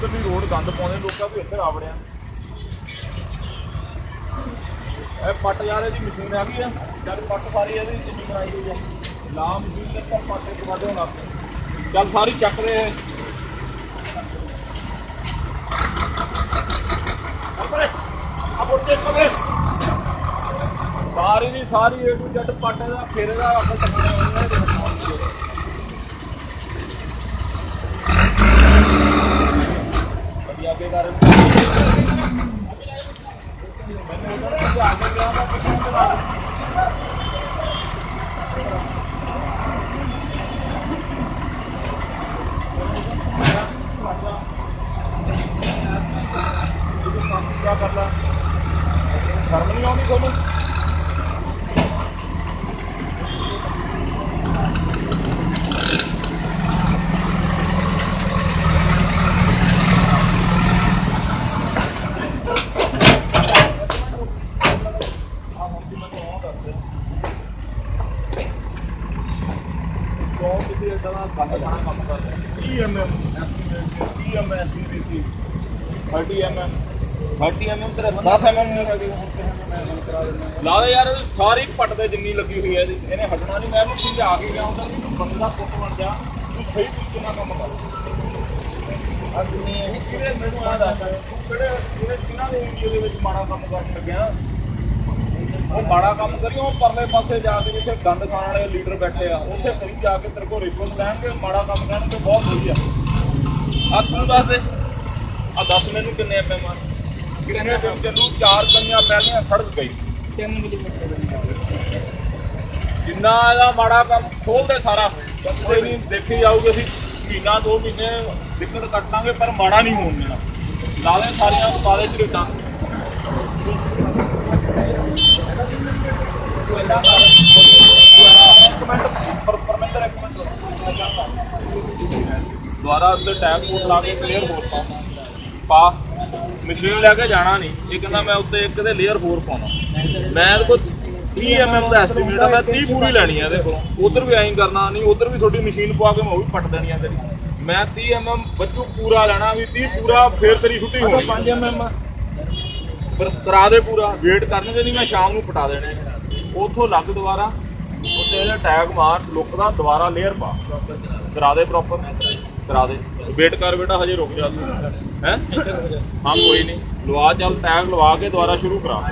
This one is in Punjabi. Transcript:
ਉਧਰਲੀ ਰੋਡ ਗੰਦ ਪਾਉਂਦੇ, ਲੋਕਾਂ ਵੀ ਇੱਧਰ ਆ ਇਹ ਪੱਟ ਯਾਰ, ਇਹਦੀ ਮਸ਼ੀਨ ਆ ਗਈ ਆ। ਜਦ ਪੱਟ ਸਾਰੀ ਇਹਦੀ ਜਿੰਨੀ ਬਣਾਈ ਹੋਈ ਆ। ਲਾ ਮਸ਼ੀਨ ਤੇ ਤਾਂ ਪੱਟ ਇੱਕ ਵੱਢ ਹੋਣਾ ਚੱਲ ਸਾਰੀ ਚੱਕ ਰਹੇ ਇਹ ਸਾਰੀ ਦੀ ਸਾਰੀ ਏ ਟੂ ਜ਼ੈਡ ਪੱਟ ਦਾ, ਫੇਰੇ ਦਾ, ਆਪਾਂ ਚੱਕਣਾ ਉਹਨਾਂ ਦੇ ਹੱਥਾਂ ਵਿੱਚ ਵਧੀਆ ਕੇ ਕਰ ਮੈਨੂੰ ਉਹਨਾਂ ਨੇ ਜਾ ਕੇ ਗਿਆ ਮੈਂ ਕਿਹਾ ਬਣਾ ਕੀ ਕਰ ਲਾ ਸ਼ਰਮ ਨਹੀਂ ਆਉਂਦੀ ਤੁਹਾਨੂੰ ਕੌਣ ਤੁਸੀਂ ਇਦਾਂ ਦਾ ਗੰਦ ਖਾਣਾ ਕੰਮ ਕਰਦੇ 30 mm 30 mm SPDC 30 mm 30 mm ਤੇਰਾ 10 mm ਨਹੀਂ ਲੱਗੇ ਲਾ ਦੇ ਯਾਰ ਸਾਰੀ ਪੱਟ ਦੇ ਜਿੰਨੀ ਲੱਗੀ ਹੋਈ ਹੈ ਇਹਨੇ ਹਟਣਾ ਨਹੀਂ ਮੈਂ ਇਹਨੂੰ ਸਮਝਾ ਕੇ ਗਿਆ ਹੁੰਦਾ, ਤੂੰ ਬੰਦਾ ਪੁੱਤ ਬਣ ਜਾ, ਤੂੰ ਸਹੀ ਤਰੀਕੇ ਨਾਲ ਕੰਮ ਕਰ। ਅਗਨੀ ਇਹ ਕਿਹੜੇ ਮੈਨੂੰ ਆ ਦੱਸ ਕਿਹੜੇ ਕਿਹਨਾਂ ਦੇ ਏਰੀਆ ਦੇ ਵਿੱਚ ਮਾੜਾ ਕੰਮ ਕਰਨ ਲੱਗਿਆ? ਉਹ ਮਾੜਾ ਕੰਮ ਕਰੀ ਉਹ ਪਰਲੇ ਪਾਸੇ ਜਾ ਕੇ ਜਿੱਥੇ ਗੰਦ ਖਾਣ ਵਾਲੇ ਲੀਡਰ ਬੈਠੇ ਆ ਉੱਥੇ ਕਰੀ ਜਾ ਕੇ ਤੇਰੇ ਕੋਲ ਰਿਸ਼ਵਤ ਲੈਣਗੇ ਮਾੜਾ ਕੰਮ ਕਰਨਗੇ ਬਹੁਤ ਵਧੀਆ। ਆ ਤੂੰ ਦੱਸ ਦੇ। ਆ ਦੱਸ ਮੈਨੂੰ ਕਿੰਨੇ ਐਮਐਮ ਆ? ਕਿੰਨੇ ਦਿਨ ਚੱਲੂ ਚਾਰ ਕੰਨਿਆਂ ਪਹਿਲੀਆਂ ਸੜਕ ਗਈ 3 ਮਿਲੀਮੀਟਰ ਜਿੰਨਾ ਇਹਦਾ ਮਾੜਾ ਕੰਮ ਖੋਲਦੇ ਸਾਰਾ ਕੋਈ ਨਹੀਂ ਦੇਖੀ ਜਾਊਗੀ ਅਸੀਂ ਮਹੀਨਾ ਦੋ ਮਹੀਨੇ ਦਿੱਕਤ ਕੱਟਾਂਗੇ ਪਰ ਮਾੜਾ ਨਹੀਂ ਹੋਣ ਦੇਣਾ। ਲਾ ਦੇ ਸਾਰੀਆਂ ਪਾਲੇ ਝਰੀਟਾਂ ਤੂੰ ਦੁਬਾਰਾ ਉੱਤੇ ਟੈਗ ਕੋਡ ਲਾ ਕੇ ਕਲੀਅਰ ਹੋਰ ਪਾ। ਮਸ਼ੀਨ ਲੈ ਕੇ ਜਾਣਾ ਨਹੀਂ। ਇਹ ਕਹਿੰਦਾ ਮੈਂ ਉੱਤੇ ਇੱਕ ਦੇ ਲੇਅਰ ਹੋਰ ਪਾਉਣਾ। ਮੈਂ ਇਹਦੇ ਕੋਲ 30 mm ਦਾ ਐਸਟੀਮੇਟ ਆ ਮੈਂ 30 ਪੂਰੀ ਲੈਣੀ ਆ ਇਹਦੇ ਕੋਲੋਂ। ਉਧਰ ਵੀ ਐਂ ਕਰਨਾ ਨਹੀਂ ਉਧਰ ਵੀ ਤੁਹਾਡੀ ਮਸ਼ੀਨ ਪਵਾ ਕੇ ਮੈਂ ਉਹ ਵੀ ਪੱਟ ਦੇਣੀ ਆ ਤੇਰੀ। ਮੈਂ 30 mm ਬੱਚੂ ਪੂਰਾ ਲੈਣਾ ਵੀ 30 ਪੂਰਾ ਫੇਰ ਤੇਰੀ ਛੁੱਟੀ ਹੋਣੀ 5 mm ਪਰ ਕਰਾ ਦੇ ਪੂਰਾ। ਵੇਟ ਕਰਨਗੇ ਨਹੀਂ ਮੈਂ ਸ਼ਾਮ ਨੂੰ ਪਟਾ ਦੇਣੇ ਉਥੋਂ ਲੱਗ ਦੁਬਾਰਾ ਉੱਤੇ ਇਹਦਾ ਟੈਗ ਮਾਰ, ਲੁੱਕ ਦਾ, ਦੁਬਾਰਾ ਲੇਅਰ ਪਾ। ਕਰਾ ਦੇ ਪ੍ਰੋਪਰ ਕਰਾ ਦੇ। ਵੇਟ ਕਰ ਬੇਟਾ, ਹਜੇ ਰੁਕ ਜਾ ਤੂੰ। ਹੈ? ਹਾਂ, ਕੋਈ ਨਹੀਂ। ਲਵਾ, ਚੱਲ ਟੈਗ ਲਵਾ ਕੇ ਦੁਬਾਰਾ ਸ਼ੁਰੂ ਕਰਾ।